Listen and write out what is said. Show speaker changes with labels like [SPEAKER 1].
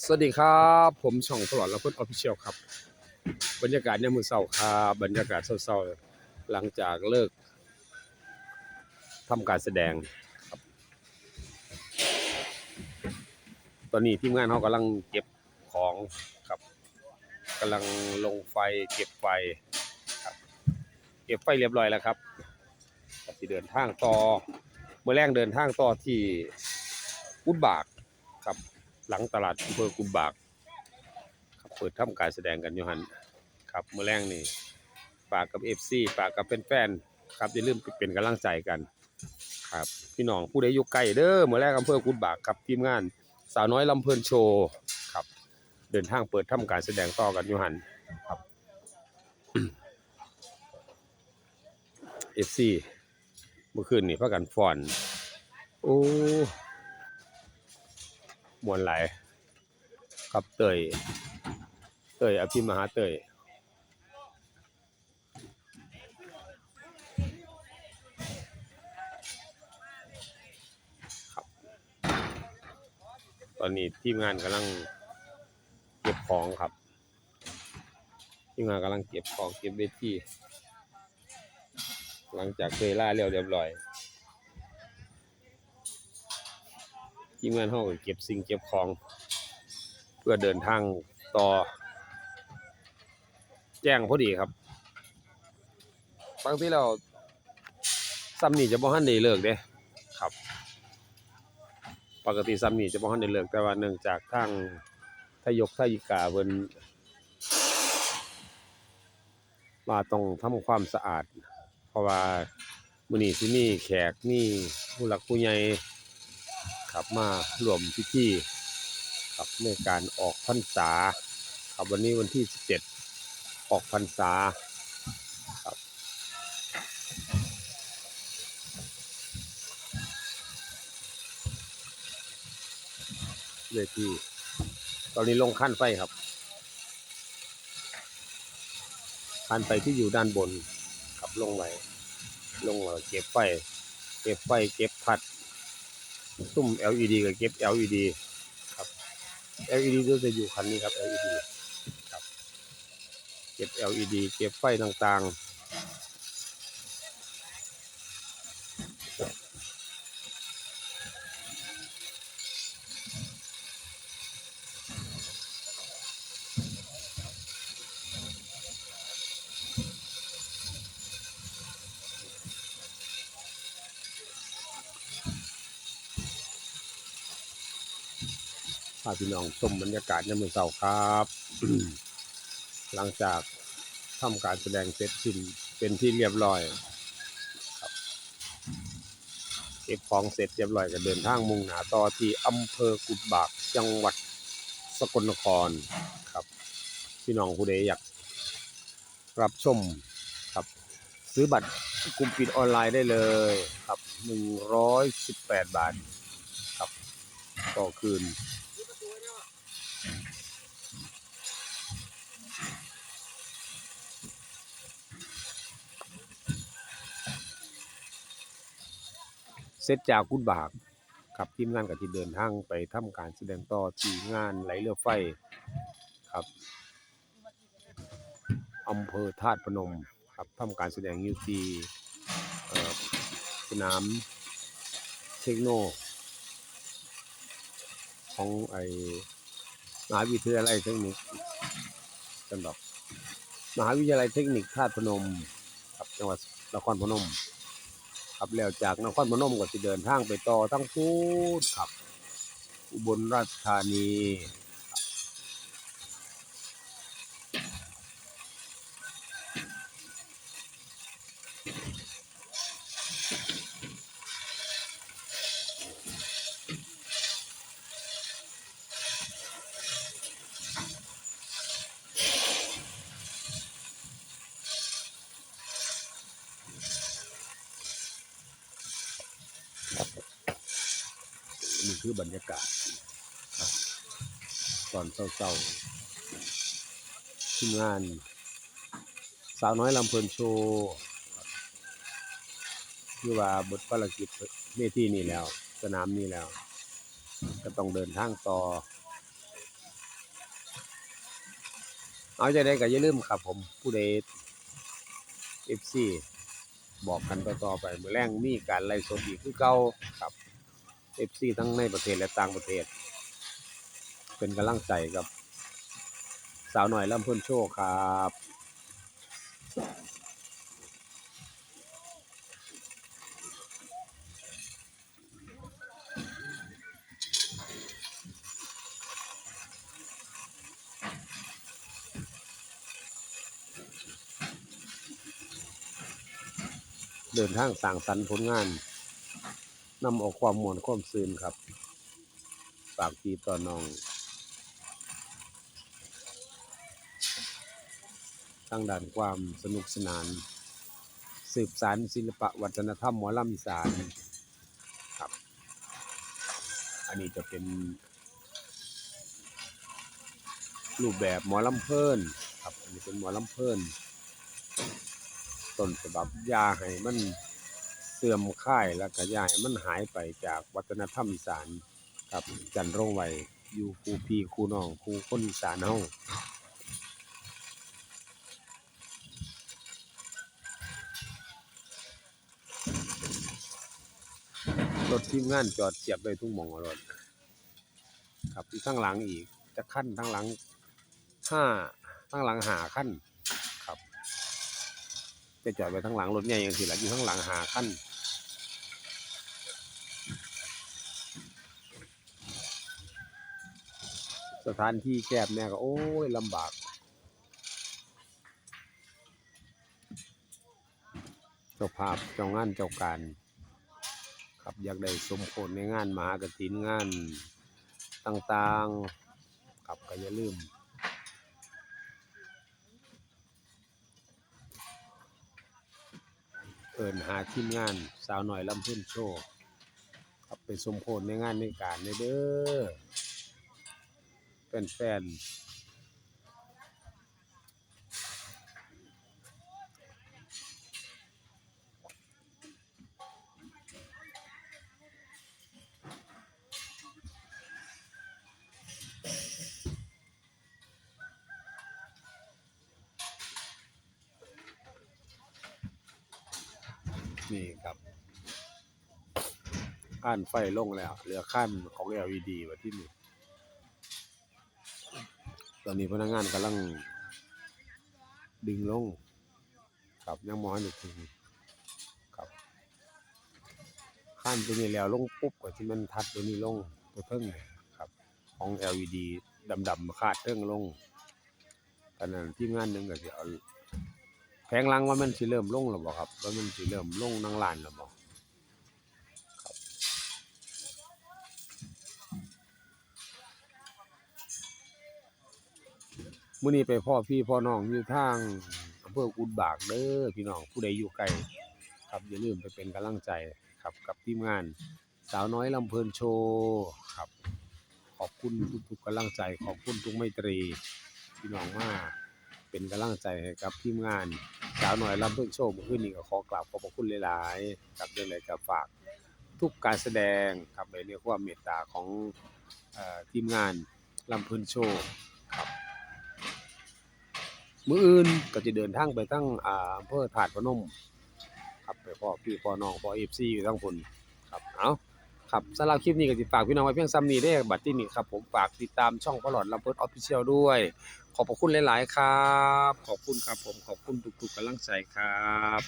[SPEAKER 1] สวัสดีครับ ผมช่องตลอดและเพื่อนออฟฟิเชียลครับ บรรยากาศยามมื้อเช้าครับบรรยากาศเศร้าๆหลังจากเลิกทำการแสดงครับ ตอนนี้ทีมงานเขากำลังเก็บของครับกำลังลงไฟเก็บไฟครับ เก็บไฟเรียบร้อยแล้วครับก็สิเดินทางต่อเมื่อแรงเดินทางต่อที่อุดบากครับ หลังตลาดอำเภอกุมบากครับเปิดทำการแสดงกันอยู่หันครับเมื่อแรงนี่ฝากกับ FC ฝากกับแฟนๆครับอย่าลืมเป็นกำลังใจกันครับพี่น้องผู้ใดอยู่ใกล้เด้อเมื่อแรกอำเภอกุมบากครับทีมงานสาวน้อยลำเพลินโชว์ครับ เดินทางเปิดทำการแสดงต่อกันอยู่หันครับ FC เมื่อคืนนี่พากันฟอน โอ้ มวนหลายครับเตย เตยอภิมหาเตยครับ ตอนนี้ทีมงานกำลังเก็บของครับทีมงานกำลังเก็บของเก็บเวทีหลังจากเคยล่าเรียวเรียบร้อย ทีมงานเขาก็เก็บสิ่งเก็บของ เพื่อเดินทางต่อ แจ้งพอดีครับบางที่เราซ้ำนี่จะบ่ทันได้เลิกเด้ครับ ปกติซ้ำนี่จะบ่ทันได้เลิกแต่ว่าเนื่องจากทางทายกทายิกาเพิ่นมาต้องทำความสะอาด เพราะว่ามื้อนี้สิมีแขกมีผู้หลักผู้ใหญ่ ครับมารวมพิธีครับในการออกพรรษาครับวันนี้วันที่ 17 ออกพรรษาครับเวทีตอนนี้ลงขั้นไฟครับขั้นไฟที่อยู่ด้านบนครับลงไว้ลงแล้วเก็บไฟ เก็บไฟเก็บพัด ซุ้ม LED กับเก็บ LED ครับ LED ก็จะอยู่คันนี้ครับ LED ครับ เก็บ LED เก็บไฟต่างๆ พาพี่น้องชมบรรยากาศยามมื้อเช้าครับ หลังจากทำการแสดงเสร็จสิ้นเป็นที่เรียบร้อยครับเก็บของเสร็จเรียบร้อยก็เดินทางมุ่งหน้าต่อที่อำเภอกุดบากจังหวัดสกลนครครับ พี่น้องผู้ใดอยากรับชมครับ ซื้อบัตรกลุ่มปิดออนไลน์ได้เลยครับ 118 บาท ครับ ต่อคืน เสร็จจากกุดบากครับทีมงานกับที่เดินทางไปทำการแสดงต่อที่งานไหลเรือไฟครับอำเภอธาตุพนมครับทำการแสดงอยู่ที่สนามเทคโน ของไอมหาวิทยาลัยเทคนิคจังหวัดมหาวิทยาลัยเทคนิคธาตุพนมครับจังหวัดนครพนม ครับแล้วจากนครพนมก็จะเดินทางไปต่อทั้งพูดครับ อุบลราชธานี คือบรรยากาศตอนเศร้าๆทีมงาน สาวน้อยลำเพลินโชว์ครับคือว่าบทภารกิจเวทีนี่แล้ว สนามนี่แล้ว ก็ต้องเดินทางต่อ เอาใจได้ก็อย่าลืมครับผมผู้ใด FC บอกกันต่อๆไปมื้อแรงมีการไล่สดอีกคือเก่าครับ FC ทั้งในประเทศและต่างประเทศ เป็นกำลังใจกับ สาวหน่อยลำเพิ่นโชว์ครับเดินทางสร้างสรรค์ผลงาน นำเออกความมวลความซืนครับฝากพี่ต่อน้องทางด้านความสนุกสนาน สืบสารศิลปะวัฒนธรรมหมอลำอีสานครับ อันนี้จะเป็น รูปแบบหมอลำเพลินครับ อันนี้เป็นหมอลำเพลินต้นฉบับยาให้มัน สื่อมค่ายแล้วก็อยาให้มันหายไปจากวัฒนธรรมอีสานครับจันร่งไว้อยู่คูพี่คูน้องคูคนอีสานเฮารถทีมงานจอดเสียบไว้ทุกหมองรถครับอีกข้างหลังอีกจะขั้นทั้งหลังห้าทั้งหลังหาขั้นครับจะจอดไว้ทั้งหลังรถใหญ่ยังสิละอยู่ข้งหลังหาขั้น สถานที่แคบเนี่ยก็โอ้ยลำบากเจ้าภาพเจ้างานเจ้าการ ครับอยากได้สมโภชในงานมหากฐินงานต่างๆครับก็อย่าลืมเอินหาทีมงานสาวหน่อยลำพื้นโชว์ครับไปสมโภชในงานในการในเด้อ แฟนๆนี่ครับข้านไฟลงแล้ว เหลือขั้นของ LED ไว้ที่นี่ ตอนนี้พนักงานกำลังดึงลงครับยังมองอยู่ถึงครับขั้นตัวนี้แล้วลงปุ๊บก็ที่มันทัดตัวนี้ลงตัวเทิงเนี่ยครับ ของ LED ดำๆมาคาดเทิงลงตอนนั้นทีมงานหนึ่งก็สิเอาแผงลังว่ามันสิเริ่มลงแล้วบ่าครับว่ามันสิเริ่มลงนั่งลานแล้วบ่ครับ มื้อนี้ไปพ่อพี่พ่อน้องอยู่ทางอำเภอกุดบากเด้อพี่น้องผู้ใดอยู่ไกลครับอย่าลืมไปเป็นกำลังใจครับกับทีมงาน สาวน้อยลำเพลินโชว์ครับ ขอบคุณทุกๆกำลังใจ ขอบคุณทุกไมตรีพี่น้องมากเป็นกำลังใจให้กับทีมงานสาวน้อยลำเพลินโชว์เมื่อคืนนี้ก็ขอกราบขอบพระคุณหลายๆกับเรื่องไรกับฝากทุกการแสดงครับในเรื่องความเมตตาของอทีมงานลำเพลินโชว์ มืออื่นก็จะเดินทางไปทั้งอ่าอำเภอถาดพนม ครับไปพ่อพี่พ่อน้องพ่อเอฟซีอยู่ทั้งพนครับเอาครับสำหรับคลิปนี้ก็สิฝากพี่น้องไว้เพียงซ้ำนี้ได้บัตรที่นี่ครับผมฝากติดตามช่องพลอดลำเพิดออฟฟิเชียลด้วย ขอบพระคุณหลาย ๆ ครับ ขอบคุณครับผมขอบคุณทุกๆกำลังใจครับ